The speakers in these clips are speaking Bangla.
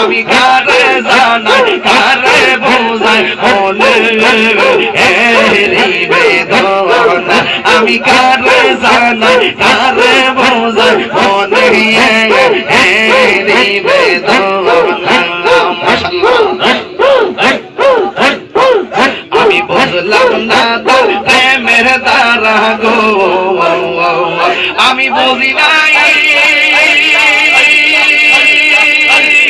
আমি কারে জানাই কারে বোঝাই মনে আমি কারে জানাই কারে বোঝাই মনে আমি বুঝলাম না প্রেমের দ্বারা গো। আমি বুঝি নাই।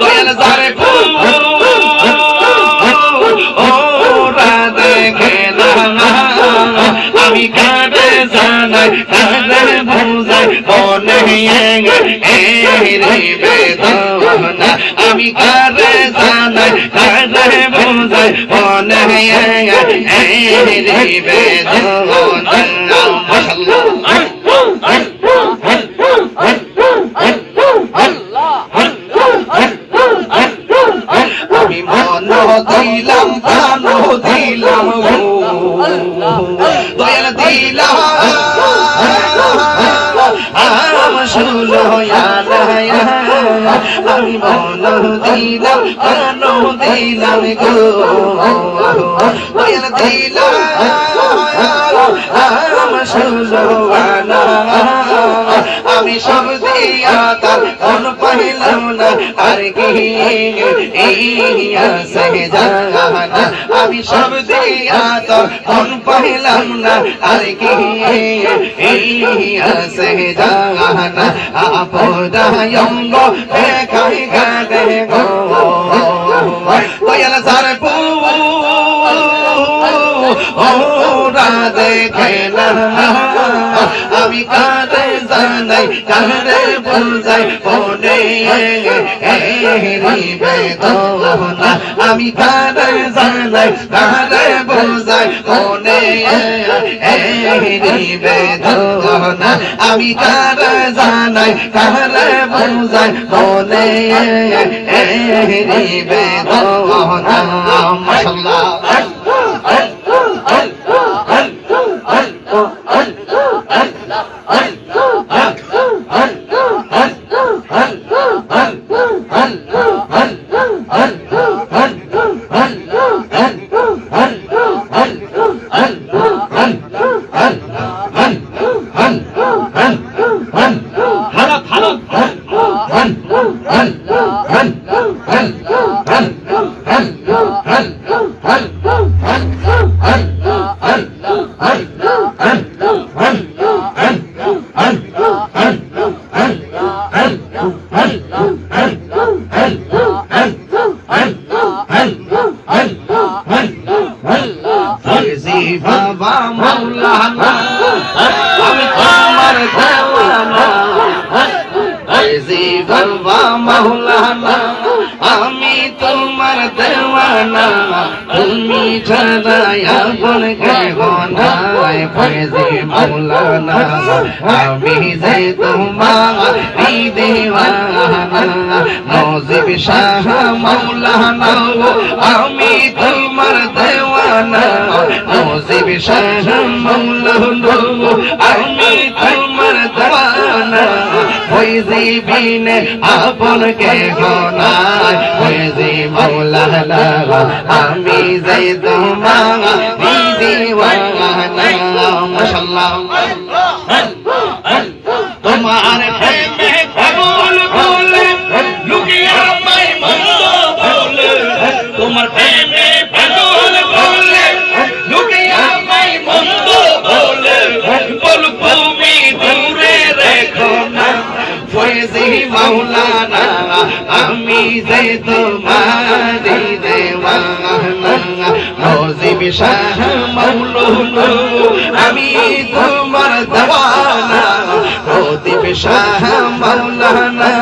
দয়াল যারে ওরা দেখে না আমি কারে জানাই কারে বুঝাই মনে বেদনা আমি কারে জানাই কারে বুঝাই মনে বেদনা মাশাআল্লাহ দিলাম প্রাণ দিলাম দয়াল দিলাম। শুলো আমি মন দিলাম প্রাণ দিলাম গো দিলাম আম সব দিয়া তার কোন পাইলাম না আর আমি সব দিয়া পাইলাম না আর কি সহে জানা আপদায়ঙ্গ দেখাই গাদে গো দয়াল সার পু ওরা দেখে না আমি কারে জানাই কারে বুঝাই, মনে বেদনা। আমি কারে জানাই কারে বুঝাই, মনে বেদনা। আমি কারে জানাই কারে বুঝাই, মনে বেদনা। মাশাআল্লাহ। মৌলানা, আমি তোমার দেওয়ানা, তুমি ছাড়া আপন মৌলানা, আমি যে তোমার দেওয়ানা শাহ আমি তোমার দেওয়ানা, নজিব শাহ মৌলানা, আমি ফয়েজি জীবিনে আপন কেহ ওই ফয়েজি মৌলানা আমি যে তোমার দিদি মাশাআল্লাহ মাওলানা আমি যে তোমারি দেওয়ানা নজিব শাহ মাওলানা আমি তোমার দেওয়ানা। নজিব শাহ মাওলানা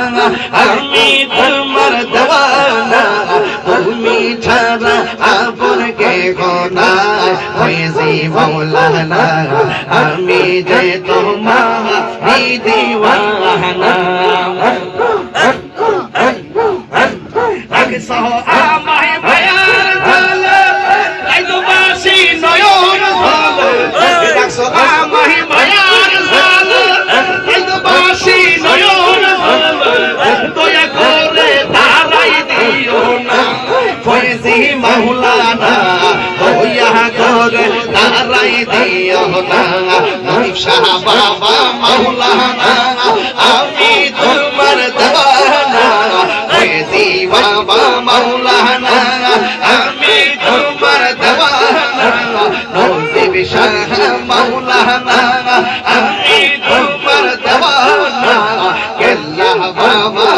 আমি তোমার দেওয়ানা। তুমি ছাড়া আপন কে গোনা? ফয়েজি মাওলানা আমি যে তোমার দিওয়ানা। সহ আমায় মায়ার জালে করে দাঁড়াই দিও বাবা মাওলানা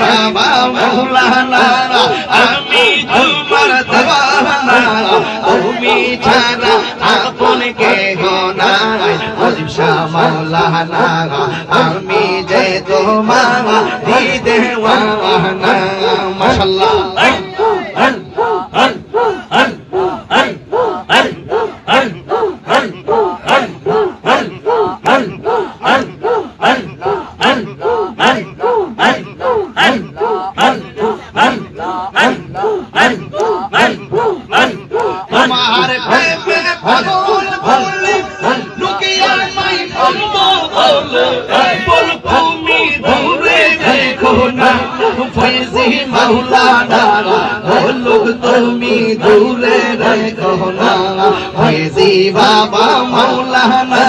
বাবা মাওলানা আমি তোমার দেওয়ানা তুমি ছাড়া আপন কে গোনায় ঈশা মাওলানা আমি যে তোমার দূরে দেখো না ফয়েজি বাবা মাওলানা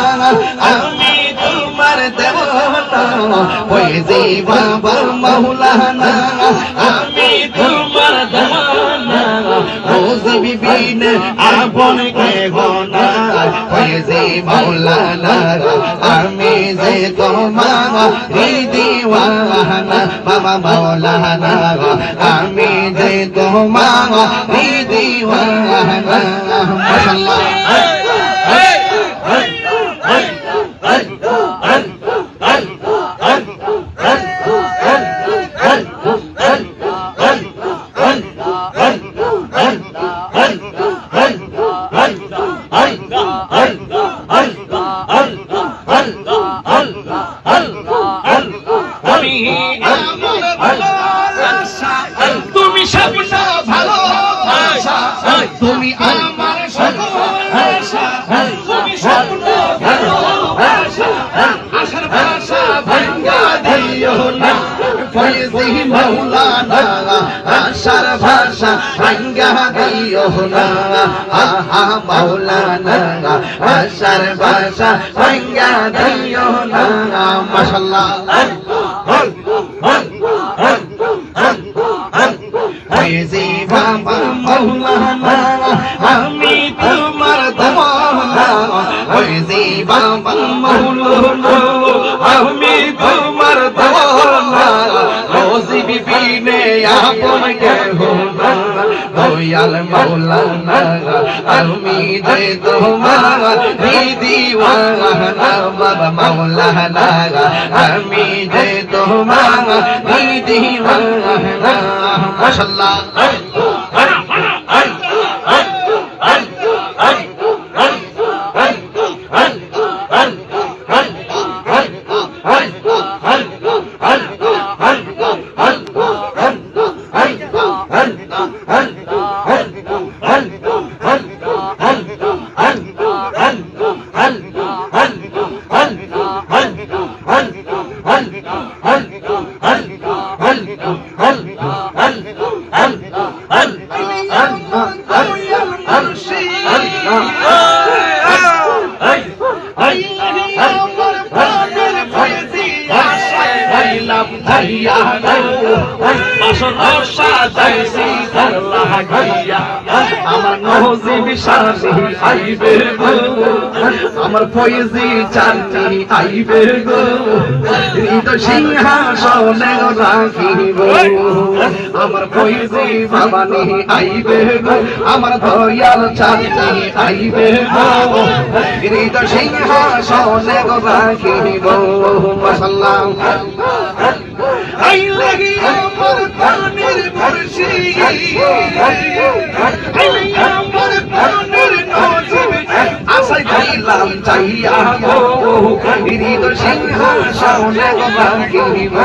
আমি তোমার দেওয়ানা ফয়েজি বাবা মাওলানা আমি তোমার দেওয়ানা রোজি বিবিন আপন কে গোনা ফয়েজি মাওলানা আমি যে তোমার দিওয়ানা বাবা মাওলানা আমি যে दो দিওয়ানা মাশাআল্লাহ। আমি আশার ভাষা ভাঙ্গা দিও না মাশাআল্লাহ আমি তোমার দেওয়ানা ফয়েজি বাবা মাওলানা আমি তোমার দেওয়ানা রোজি বিবিনে আপন দয়াল মাওলানা আমি যে তোমার দিদিওয়ানা বাবা মাওলানা আমি যে তোমার দিদিওয়ানা মাশাআল্লাহ আমার নহজি বিশ্বাসী আইবের গো আমার ফয়েজি চান্দি আইবের গো। হৃদয় সিংহাসনে রাখিব। আমার ফয়েজি ভবানী আইবে আমার দয়াল চাঁদনি আইবে গো। হৃদয় সিংহাসনে রাখিব। মাশাআল্লাহ আইলে আমার প্রাণের মুর্শিদ আইলে আমার আশাই চাইলাম, চাইয়া গো হৃদয় সিংহাসনে রাখিব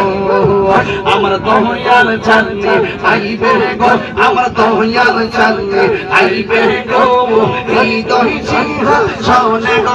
আমার দহয়াল চাঁদনি আইবে গো, আমার দহয়াল চাঁদনি আইবে গো, হৃদয় সিংহাসনে গো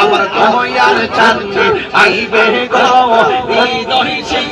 আমার কময়ার চাঁদনি আইবে গো। হৃদয় সিংহ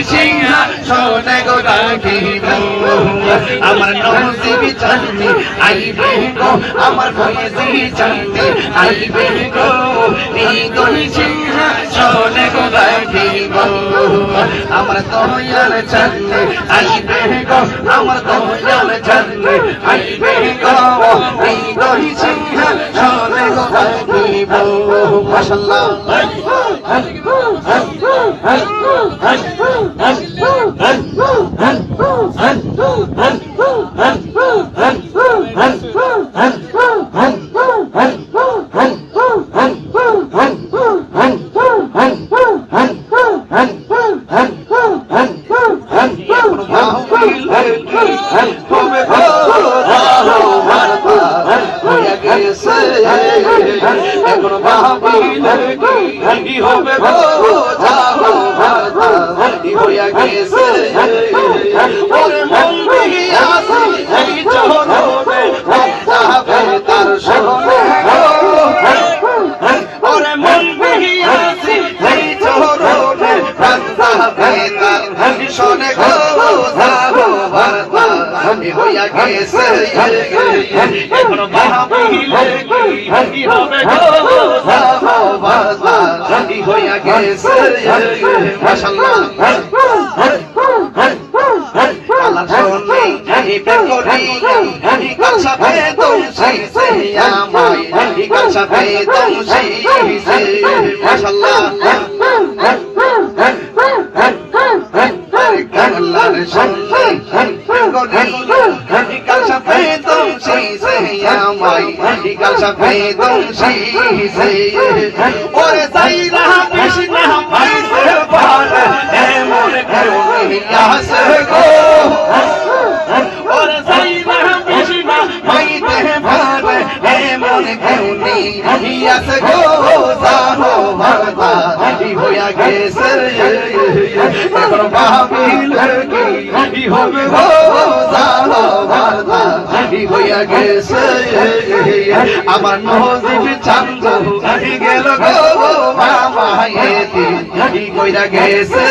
হৃদয় সিংহা, শোনে গো রাখিব আমার নসিবি চান্দি আইবে গো। আমার ভয়েসি চান্দি আইবে গো। হৃদয় সিংহা, শোনে গো রাখিব আমার দয়াল চান্দি আইবে গো। আমার দয়াল চান্দি আইবে গো। হৃদয় সিংহা, শোনে গো রাখিব মাশাআল্লাহ। এখন ভারতি হইয়া গেছে এখন ভাবিলে কি হবে গো হইয়া গেছে মাশাআল্লাহ আল্লাহ শোনে মাশাআল্লাহ কাল্লার শোনে বেকরি এই কাছা বেদম সেই সে আমায় এই কাছা বেদম সেই ওরে সাইরা কৃষ্ণ পাইতে পারে এমন করুনি আসে গো ওরে সাইরা কৃষ্ণ পাইতে পারে এমন করুনি আসে গো ভগবা হইয়া গেছে। এখন ভাবিলে কি হবে গো সাহো ভগবা হইয়া গেছে। আমার নজিব চান্দ গেল গো বাবা। এতি কইরা গেছে।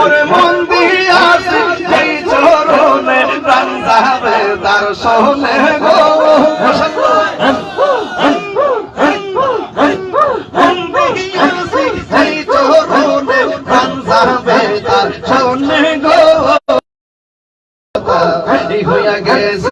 ওরে মন দিয়াছে যেই চরণে, প্রাণ যাবে তার সহনে গো। হইয়া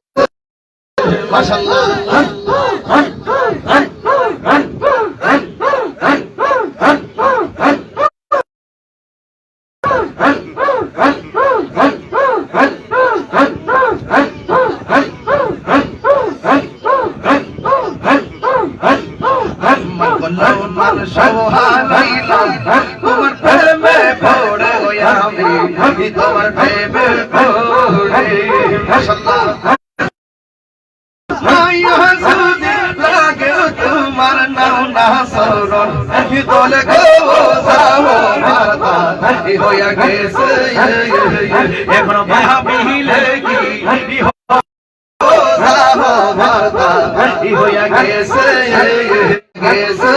দলে গো যাও মারতা হইয়া গেছে এখনও ভাবিলে কি? হইয়া গেছে গেছে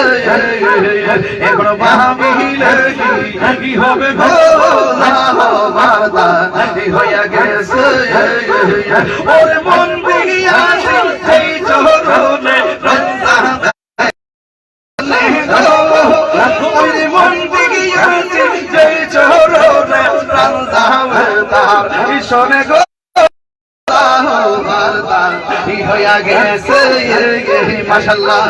এখনও ভাবিলে কি? হবে মারতা হইয়া গেছে ওরে মন দিয়াছে সেই চরণে তার শোনে গো। হইয়া গেছে। মাশাল্লাহ